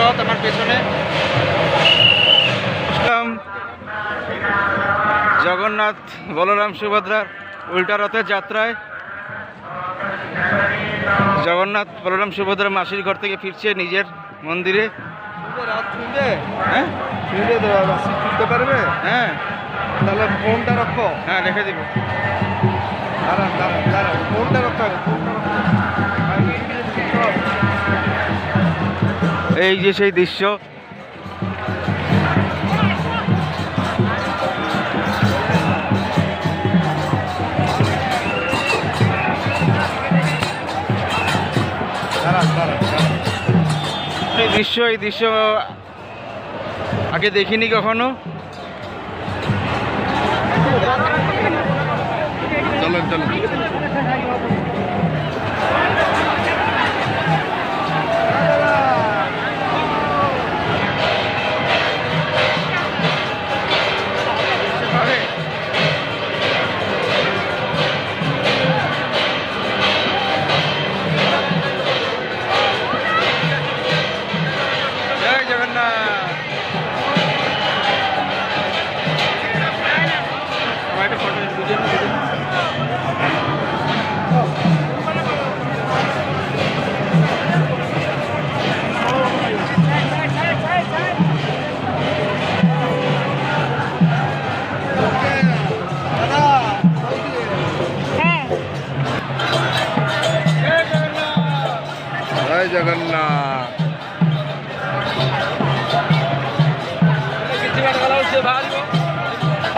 রথ আমার পেছনে। জগন্নাথ বলরাম সুভদ্রার উল্টা রথের যাত্রায়। জগন্নাথ বলরাম সুভদ্রা মাসির ঘর থেকে ফিরছে নিজের মন্দিরে। রাত শুনবে হ্যাঁ? শুনবে তো শুনতে পারবে? হ্যাঁ। তাহলে ফোনটা রাখো। হ্যাঁ রেখে দিব। দাঁড়ান দাঁড়ান দাঁড়ান ফোনটা রাখতে ফোনটা রাখতে হবে। এই যে সেই দৃশ্য। এই দৃশ্য এই দৃশ্য আগে দেখিনি কখনো চলেন চলেন जगन्नाथ। किसी का से बाहर